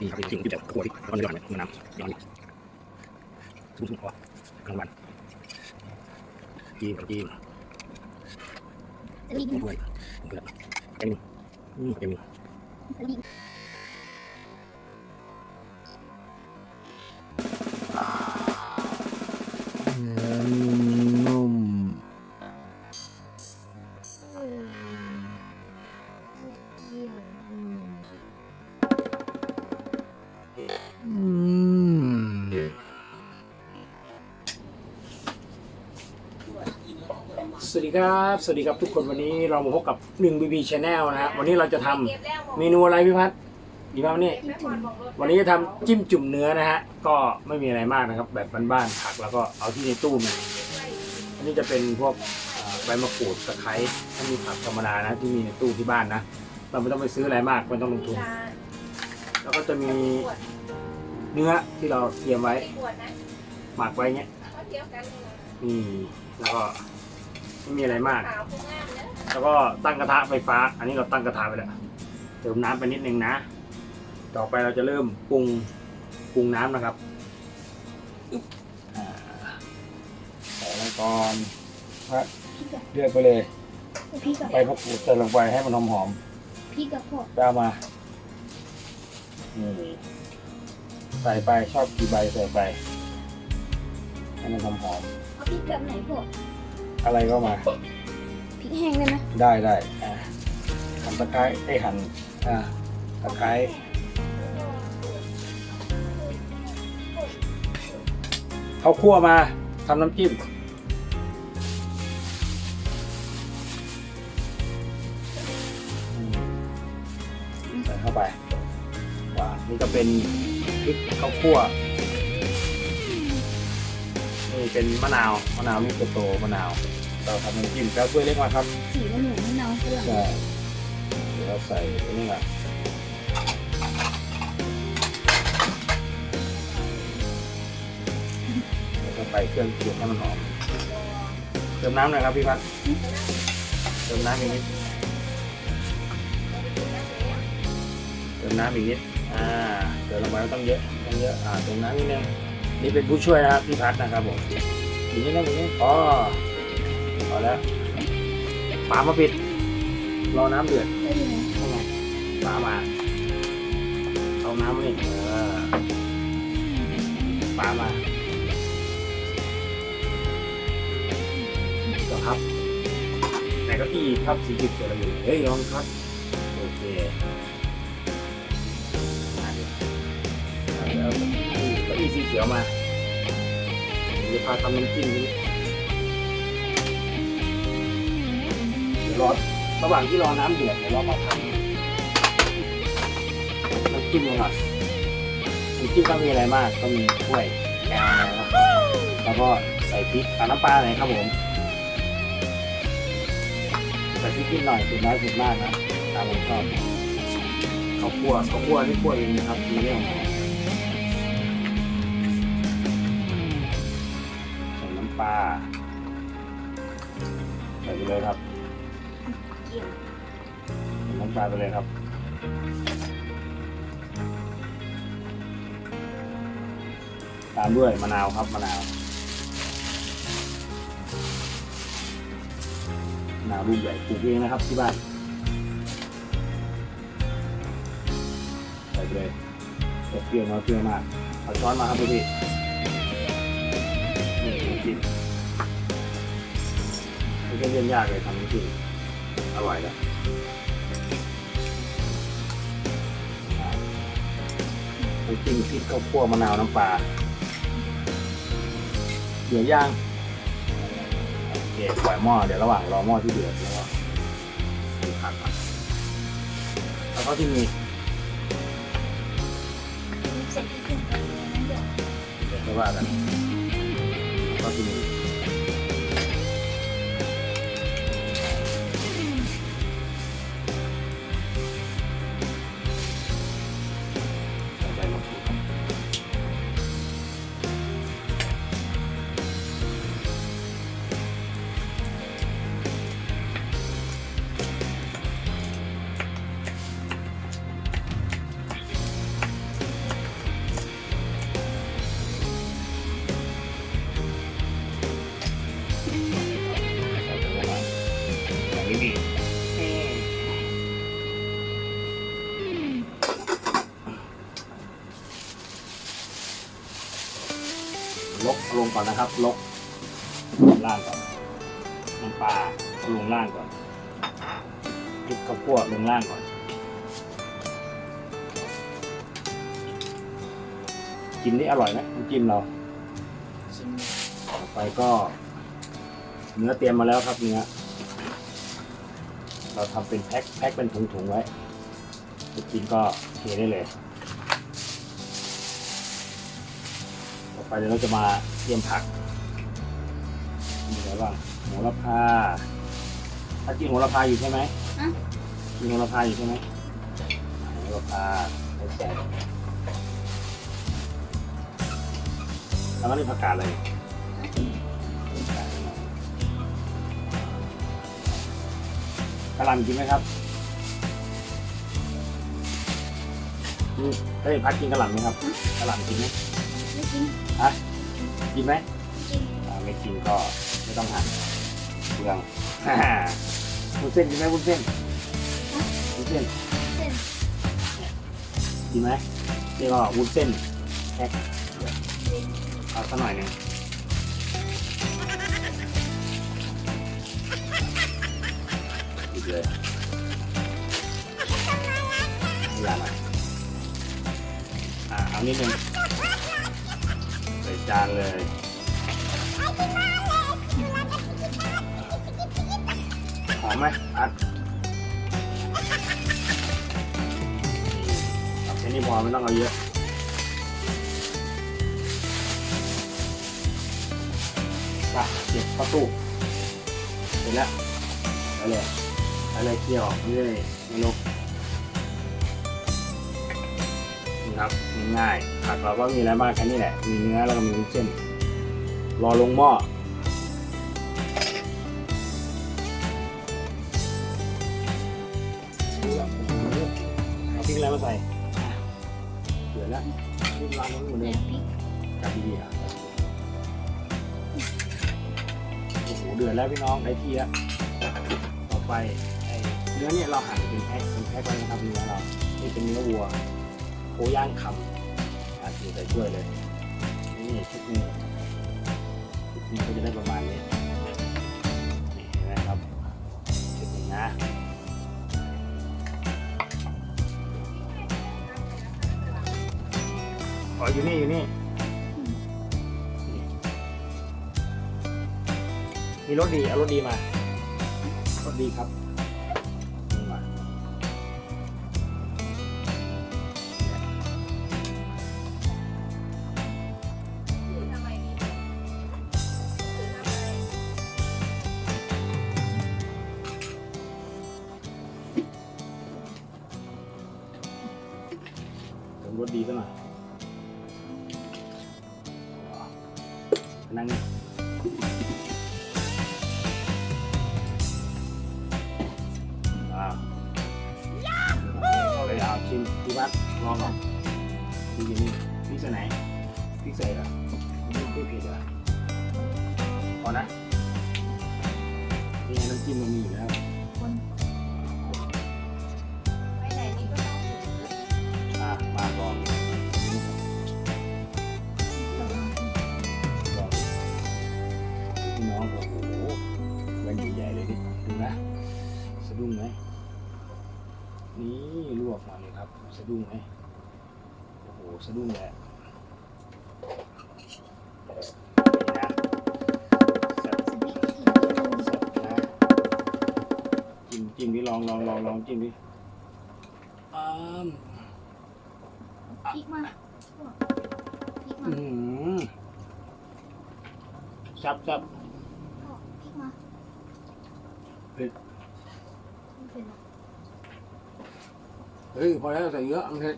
นี่เป็นสิ่งที่แบบขวดที่ร้อนร้อนเนี่ยน้ำร้อนทุ่มๆพอกลางวันจีมจีมสลิงด้วยเพื่อนเอ็มอืมเอ็มสลิง ดีครับ สวัสดีครับทุกคนวันนี้เรามาพบกับหนึ่งบีบีชาแนลนะฮะวันนี้เราจะทำเมนูอะไรพี่พัฒน์ดีป่าวนี่วันนี้จะทำจิ้มจุ่มเนื้อนะฮะก็ไม่มีอะไรมากนะครับ แบบบ้านๆผักแล้วก็เอาที่ในตู้มาอันนี้จะเป็นพวกอ่าใบมะกรูดตะไคร้ถ้ามีผักธรรมดานะที่มีในตู้ที่บ้านนะเราไม่ต้องไปซื้ออะไรมากไม่ต้องลงทุนแล้วก็จะมีเนื้อที่เราเตรียมไว้หมักไว้เงี้ยนี่แล้วก็ ไม่มีอะไรมาก แล้วก็ตั้งกระทะไฟฟ้า อันนี้เราตั้งกระทะไปแล้วเติมน้ำไปนิดนึงนะ ต่อไปเราจะเริ่มปรุงปรุงน้ำนะครับอ่าใส่ลงก่อนพัดเลือกไปเลยพี่กับใบมะกรูดใส่ลงไปให้มันหอมพี่กับพ่อๆไปเอามานี่ใส่ไปชอบกี่ใบใส่ไปให้มันหอมเอาพี่แบบไหนพ่อๆ อะไรก็มา พริกแห้งได้ไหมได้ได้อ่าหั่นตะไคร้ไอ้ยหั่นอ่าตะไคร้เขาคั่วมาทำน้ำจิ้มอืมใส่เข้าไปว่านี่ก็เป็นพริกข้าวคั่ว นี่เป็นมะนาว มะนาวนี่โตๆมะนาว เราทำน้ำจิ้มแล้วถ้วยเล็กมาครับสีมันเหมือนมะนาวฝรั่งใช่เดี๋ยวเราใส่อันนี่แหละแล้วก็ไปเครื่องเคียงให้มันหอมเติมน้ำหน่อยครับพี่พัดเติมน้ำอีกนิดเติมน้ำอีกนิดอ่าเติมลงไปไม่ต้องเยอะต้องเยอะอ่าเติมน้ำนิดนึงนี่เป็นผู้ช่วยนะครับพี่พัดนะครับผมอีกนิดนึงอีกนิดอ๋อ พอแล้วฝามาปิด รอน้ำเดือดได้ยังไงเข้ามาฝามาเอาน้ำมานี่เออฝามาก็ครับไหนเก็อีครับสีจิบเจออยู่เฮ้ยลองครับ โอเคอะเดี๋ยวเอาเก็อีสีเขียวมาเดี๋ยวพาทำน้ำจิ้มนี้เดี๋ รอระหว่างที่รอน้ำเดือดเดี๋ยวเรามาทำน้ำจิ้มกันก่อนน้ำจิ้มก็มีอะไรมากก็มีถ้วยแกงนะครับแล้วก็ใส่พริกน้ำปลาหน่อยครับผมใส่พริกนิดหน่อยสุดน้อยสุดมากนะตามผมชอบข้าวคั่วข้าวคั่วที่คั่วเองนะครับมีเรื่องของใส่น้ำปลาใส่ไปเลยครับ เกี่ยวน้ำตาลไปเลยครับ ตามด้วยมะนาวครับมะนาวมะนาวลูกใหญ่ปลูกเองนะครับที่บ้าน ใส่ไปเลยเปรี้ยวน้อยเปรี้ยวมากเอาช้อนมาครับพี่นี่น้ำจิ้มไม่ใช่เรื่องยากเลยทำน้ำจิ้ม อร่อยแล้วน้ำจิ้มพริกข้าวคั่วมะนาวน้ำปลาเดือดย่างโอเคปล่อยหม้อเดี๋ยวระหว่างรอหม้อที่เดือดแล้วก็ดูผักก่อนแล้วก็ที่มีใส่พริกแห้งไปนั่นเดี๋ยวเดี๋ยวจะว่ากันแล้วก็ที่มี งก่อนนะครับ ลกล่างก่อน น้ำปลาลงล่างก่อนพริกข้าวคั่วลงล่างก่อนจิ้มนี่อร่อยไหมน้ำจิ้มเราชิมต่อไปก็ เนื้อเตรียมมาแล้วครับเนื้อเราทำเป็นแพ็คแพ็คเป็นถุงๆไว้จะกินก็เทได้เลย ไปเดี๋ยวเราจะมาเตรียมผักมีอะไรบ้างโหระพาถ้ากินโหระพาอยู่ใช่ไหมอะกินโหระพาอยู่ใช่ไหมโหระพาใส่ใส่แล้วก็นี่ผักกาดเลยกระหล่ำกินไหมครับอืมเฮ้ยพัดกินกระหล่ำไหมครับกระหล่ำกินไหมไม่ กินฮะกินไหมไม่กินอ่าไม่กินก็ไม่ต้องหั่นเปลืองวุ้นเส้นกินไหมวุ้นเส้นวุ้นเส้นเส้นกินไหมเรียกว่าวุ้นเส้นแพ็คเอาสักหน่อยหนึ่งหยิบเลยอย่าหน่อยอ่าเอานิดนึงใส่ จานเลย หอมไหมอัดเอาแค่นี้พอไม่ต้องเอาเยอะ ไปเก็บเข้าตู้เสร็จแล้วไปเลยไปเลยเคี่ยวไม่ได้ไม่ลก ครับง่ายๆผักเราก็มีอะไรบ้างแค่นี้แหละ มีเนื้อแล้วก็มีวุ้นเส้น รอลงหม้อเอาพริกอะไรมาใส่เดือดแล้วรีบล้างมันเหมือนหนเดิมมพริกจับดีๆอะโอ้โหเดือดแล้วพี่น้องได้ที่แล้วต่อไปเนื้อเนี่ยเราหั่นเป็นแพ็คเป็นแพ็คไว้นะครับเนื้อเรานี่เป็นเนื้อวัว โคย่างคำอาถือใส่ถ้วยเลย นี่ชุดนี้ชุดนี้ก็จะได้ประมาณนี้ นี่เห็นไหมครับชุดนี้นะอ๋ออยู่นี่อยู่นี่มีรถดี เอารถดีมา รถดีครับ รถดีซะหน่อยนั่งนี่อ่าเอาเลยเอาชิมพี่วัดลองหน่อยพี่กินนี่พริกใส่ไหนพริกใส่เหรอไม่พริกเผ็ดเหรอพอนะนี่ไงน้ำจิ้มมันมีอยู่แล้ว ดุ้งไหมโอ้โหสะดุ้งแซ่บสเต็กที่แซ่บนะจิ้มจิ้มดิลองลองลองลองจิ้มดิอ้ามพริกมาพริกมาอืมซับซับพริกมาเผ็ด ไม่เป็นไร เฮ้ยพอแล้วใส่เยอะอังเผ็ด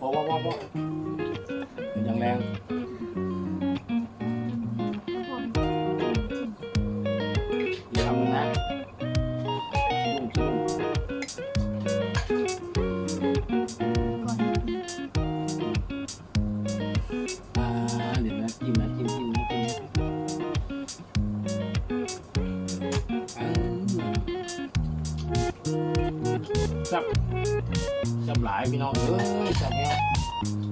พอพอพอพอยังแรง หลายพี่น้องเอ้ยแซ่บแน่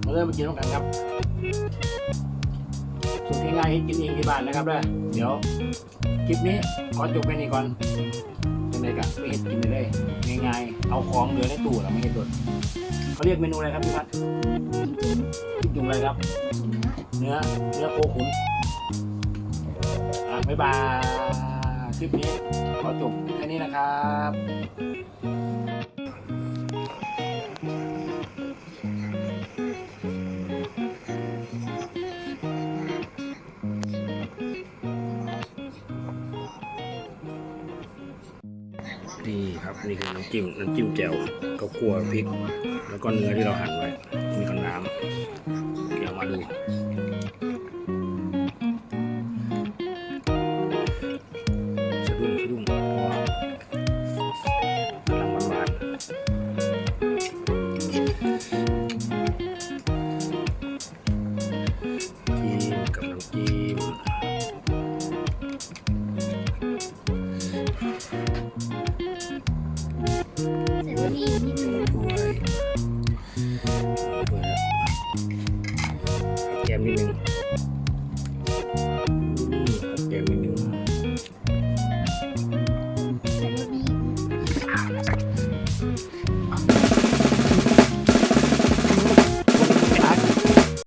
มาเริ่มมากินร่วมกันครับสูตรง่ายๆให้กินเองที่บ้านนะครับเด้อเดี๋ยวคลิปนี้ขอจบแค่นี้ก่อนจังไดกะไม่เห็นกินเลยง่ายๆเอาของเหลือในตู้แล้วไม่เห็นโดดเขาเรียกเมนูอะไรครับพี่พัดกินจุ่มอะไรครับเนื้อเนื้อเนื้อโคขุนอะบ๊ายบายคลิปนี้ขอจบแค่นี้นะครับ นี่คือน้ำจิ้มน้ำจิ้มแจ่วข้าวคั่วพริก แล้วก็เนื้อที่เราหั่นไว้มีกับน้ำเดี๋ยวมาดู